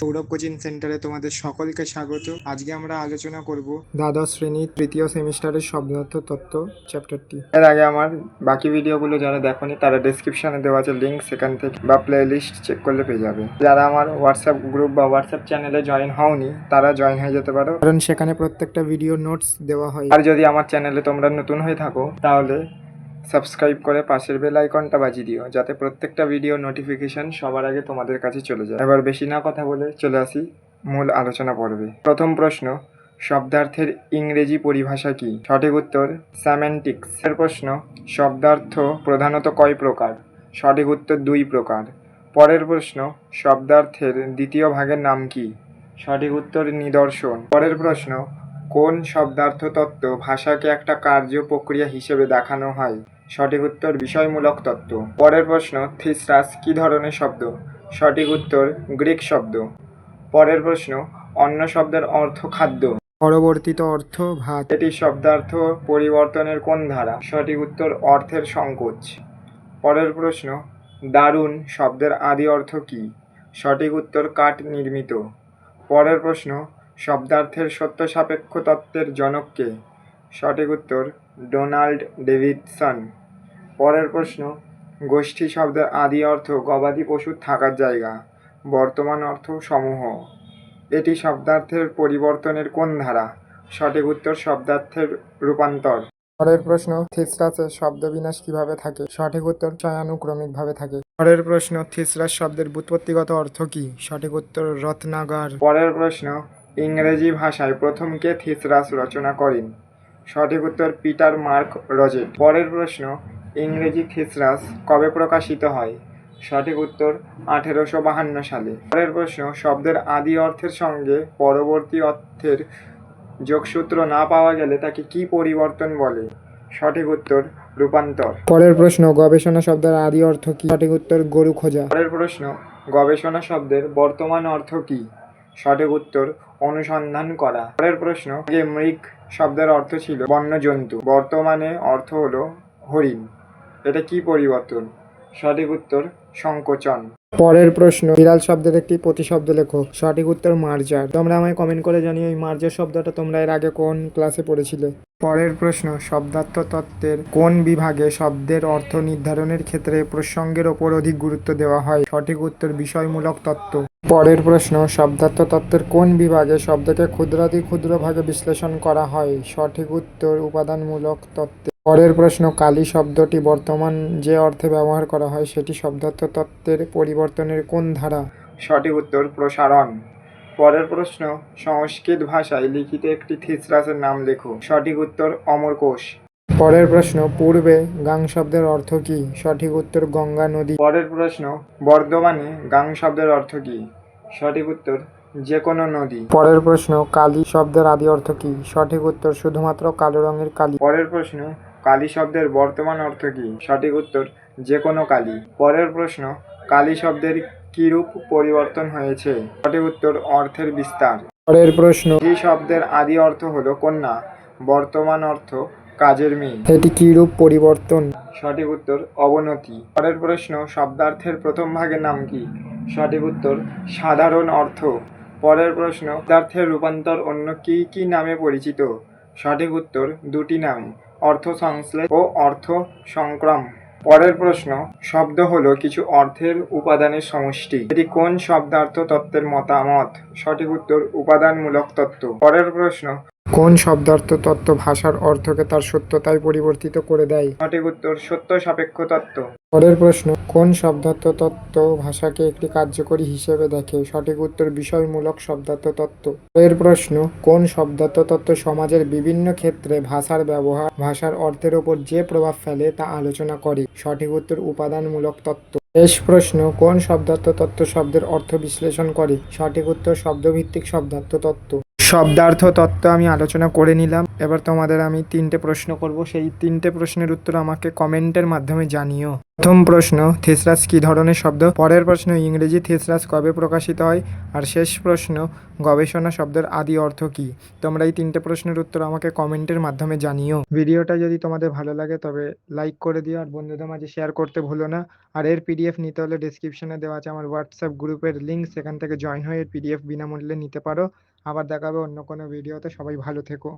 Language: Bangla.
সৌরভ কোচিং সেন্টারে তোমাদের সকলকে স্বাগত। আজকে আমরা আলোচনা করব দ্বাদশ শ্রেণির তৃতীয় সেমিস্টারের শব্দার্থ তত্ত্ব চ্যাপ্টারটি। এর আগে আমার বাকি ভিডিওগুলো যারা দেখোনি তারা ডেসক্রিপশনে দেওয়া আছে লিঙ্ক সেখান থেকে বা প্লে লিস্ট চেক করলে পেয়ে যাবে। যারা আমার হোয়াটসঅ্যাপ গ্রুপ বা হোয়াটসঅ্যাপ চ্যানেলে জয়েন হওনি তারা জয়েন হয়ে যেতে পারো। কারণ সেখানে প্রত্যেকটা ভিডিও নোটস দেওয়া হয়। আর যদি আমার চ্যানেলে তোমরা নতুন হয়ে থাকো তাহলে সাবস্ক্রাইব করে পাশের বেল আইকনটা বাজিয়ে দিও, যাতে প্রত্যেকটা ভিডিও নোটিফিকেশন সবার আগে তোমাদের কাছে চলে যায়। এবার বেশি না কথা বলে চলে আসি মূল আলোচনা পর্বে। প্রথম প্রশ্ন, শব্দার্থের ইংরেজি পরিভাষা কি? সঠিক উত্তর স্যামেন্টিক্স এর প্রশ্ন, শব্দার্থ প্রধানত কয় প্রকার? সঠিক উত্তর দুই প্রকার। পরের প্রশ্ন, শব্দার্থের দ্বিতীয় ভাগের নাম কি? সঠিক উত্তর, নিদর্শন। পরের প্রশ্ন, কোন শব্দার্থ তত্ত্ব ভাষাকে একটা কার্য প্রক্রিয়া হিসেবে দেখানো হয়? সঠিক উত্তর বিষয়মূলক তত্ত্ব। পরের প্রশ্ন, থিসরাস কি ধরনের শব্দ? সঠিক উত্তর, গ্রিক শব্দ। পরের প্রশ্ন, অন্য শব্দের অর্থ খাদ্য। পরবর্তীত অর্থ ভাত। এটি শব্দার্থ পরিবর্তনের কোন ধারা? সঠিক উত্তর, অর্থের সংকোচ। পরের প্রশ্ন, দারুণ শব্দের আদি অর্থ কি? সঠিক উত্তর, কাঠ নির্মিত। পরের প্রশ্ন, শব্দার্থের সত্য সাপেক্ষ তত্ত্বের জনককে সঠিক উত্তর ডোনাল্ড ডেভিডসন। পরের প্রশ্ন গোষ্ঠী শব্দের আদি অর্থ গবাদি পশুর থাকার জায়গা বর্তমান অর্থ সমূহ। এটি শব্দার্থের পরিবর্তনের কোন ধারা? সঠিক উত্তর শব্দার্থের রূপান্তর। পরের প্রশ্ন থিসরাসের শব্দবিন্যাস কীভাবে থাকে? সঠিক উত্তর চয়ানুক্রমিকভাবে থাকে। পরের প্রশ্ন থিসরাস শব্দের ব্যুৎপত্তিগত অর্থ কি? সঠিক উত্তর রত্নাগার। পরের প্রশ্ন ইংরেজি ভাষায় প্রথম কে থিসরাস রচনা করেন? সঠিক উত্তর পিটার মার্ক রজেট। পরের প্রশ্ন ইংরেজি থিসরাস কবে প্রকাশিত হয়? সঠিক উত্তর আঠেরোশো বাহান্ন সালে। পরের প্রশ্ন শব্দের আদি অর্থের সঙ্গে পরবর্তী অর্থের যোগসূত্র না পাওয়া গেলে তাকে কি পরিবর্তন বলে? সঠিক উত্তর রূপান্তর। পরের প্রশ্ন গবেষণা শব্দের আদি অর্থ কি? সঠিক উত্তর গরু খোঁজা। পরের প্রশ্ন গবেষণা শব্দের বর্তমান অর্থ কি? সঠিক উত্তর অনুসন্ধান করা। পরের প্রশ্ন, আগে মৃগ শব্দের অর্থ ছিল বন্য জন্তু বর্তমানে অর্থ হলো হরিণ। এটা কি পরিবর্তন? সঠিক উত্তর, সংকোচন। পরের প্রশ্ন, বিড়াল শব্দের একটি প্রতিশব্দ লেখো। সঠিক উত্তর মার্জার। তোমরা আমায় কমেন্ট করে জানিও এই মার্জার শব্দটা তোমরা এর আগে কোন ক্লাসে পড়েছিলে? পরের প্রশ্ন শব্দার্থ তত্ত্বের কোন বিভাগে শব্দের অর্থ নির্ধারণের ক্ষেত্রে প্রসঙ্গের ওপর অধিক গুরুত্ব দেওয়া হয়? সঠিক উত্তর, বিষয়মূলক তত্ত্ব। পরের প্রশ্ন শব্দার্থ তত্ত্বের কোন বিভাগে শব্দকে ক্ষুদ্রাতি ক্ষুদ্র ভাগে বিশ্লেষণ করা হয়? সঠিক উত্তর, উপাদানমূলক তত্ত্বে। পরের প্রশ্ন, কালী শব্দটি বর্তমান যে অর্থে ব্যবহার করা হয়, সেটি শব্দার্থ তত্ত্বের পরিবর্তনের কোন ধারা? সঠিক উত্তর, প্রসারণ। পরের প্রশ্ন সংস্কৃত ভাষায় লিখিত একটি থিসরাসের নাম লেখো। সঠিক উত্তর অমরকোষ পরের প্রশ্ন পূর্বে গাং শব্দের অর্থ কী? সঠিক উত্তর গঙ্গা নদী। পরের প্রশ্ন বর্ধমানে গাং শব্দের অর্থ কী? সঠিক উত্তর যে কোনো নদী। পরের প্রশ্ন কালী শব্দের আদি অর্থ কী? সঠিক উত্তর শুধুমাত্র কালো রঙের কালী। পরের প্রশ্ন কালী শব্দের বর্তমান অর্থ কী? সঠিক উত্তর যে কোনো কালী। পরের প্রশ্ন কালী শব্দের কিরূপ পরিবর্তন হয়েছে? সঠিক উত্তর অর্থের বিস্তার। পরের প্রশ্ন। এই শব্দের আদি অর্থ হলো কন্যা। বর্তমান অর্থ কাজের মেয়ে। এটি কিরূপ পরিবর্তন? সঠিক উত্তর অবনতি। পরের প্রশ্ন শব্দার্থের প্রথম ভাগের নাম কি? সঠিক উত্তর সাধারণ অর্থ। পরের প্রশ্ন শব্দার্থের রূপান্তর অন্য কি কি নামে পরিচিত? সঠিক উত্তর দুটি নামে। অর্থ সংশ্লেষ ও অর্থ সংক্রম। পরের প্রশ্ন, শব্দ হলো কিছু অর্থের উপাদানের সমষ্টি। এটি কোন শব্দার্থ তত্ত্বের মতামত? সঠিক উত্তর, উপাদানমূলক তত্ত্ব। পরের প্রশ্ন কোন শব্দার্থ তত্ত্ব ভাষার অর্থকে তার সত্যতায় পরিবর্তিত করে দেয়? সঠিক উত্তর সত্য সাপেক্ষ তত্ত্ব। পরের প্রশ্ন কোন শব্দার্থ তত্ত্ব ভাষাকে একটি কার্যকরী হিসেবে দেখে? সঠিক উত্তর বিষয়মূলক শব্দার্থ তত্ত্ব। এর প্রশ্ন কোন শব্দার্থ তত্ত্ব সমাজের বিভিন্ন ক্ষেত্রে ভাষার ব্যবহার ভাষার অর্থের ওপর যে প্রভাব ফেলে তা আলোচনা করে? সঠিক উত্তর উপাদানমূলক তত্ত্ব। শেষ প্রশ্ন কোন শব্দার্থ তত্ত্ব শব্দের অর্থ বিশ্লেষণ করে? সঠিক উত্তর শব্দভিত্তিক শব্দার্থ তত্ত্ব। শব্দার্থ তত্ত্ব আমি আলোচনা করে নিলাম। এবার তোমাদের আমি তিনটে প্রশ্ন করব। সেই তিনটে প্রশ্নের উত্তর আমাকে কমেন্টের মাধ্যমে জানিও। প্রথম প্রশ্ন, থেসরাস কী ধরনের শব্দ? পরের প্রশ্ন, ইংরেজি থেসরাস কবে প্রকাশিত হয়? আর শেষ প্রশ্ন, গবেষণা শব্দের আদি অর্থ কী? তোমরা এই তিনটে প্রশ্নের উত্তর আমাকে কমেন্টের মাধ্যমে জানিও। ভিডিওটা যদি তোমাদের ভালো লাগে, তবে লাইক করে দিও। আর বন্ধুদের মাঝে শেয়ার করতে ভুলো না। আর এর পিডিএফ নিতে হলে ডিসক্রিপশনে দেওয়া আছে আমার হোয়াটসঅ্যাপ গ্রুপের লিঙ্ক সেখান থেকে জয়েন হয়ে এর পিডিএফ বিনামূল্যে নিতে পারো। আবার দেখা হবে অন্য কোনো ভিডিওতে। সবাই ভালো থেকো।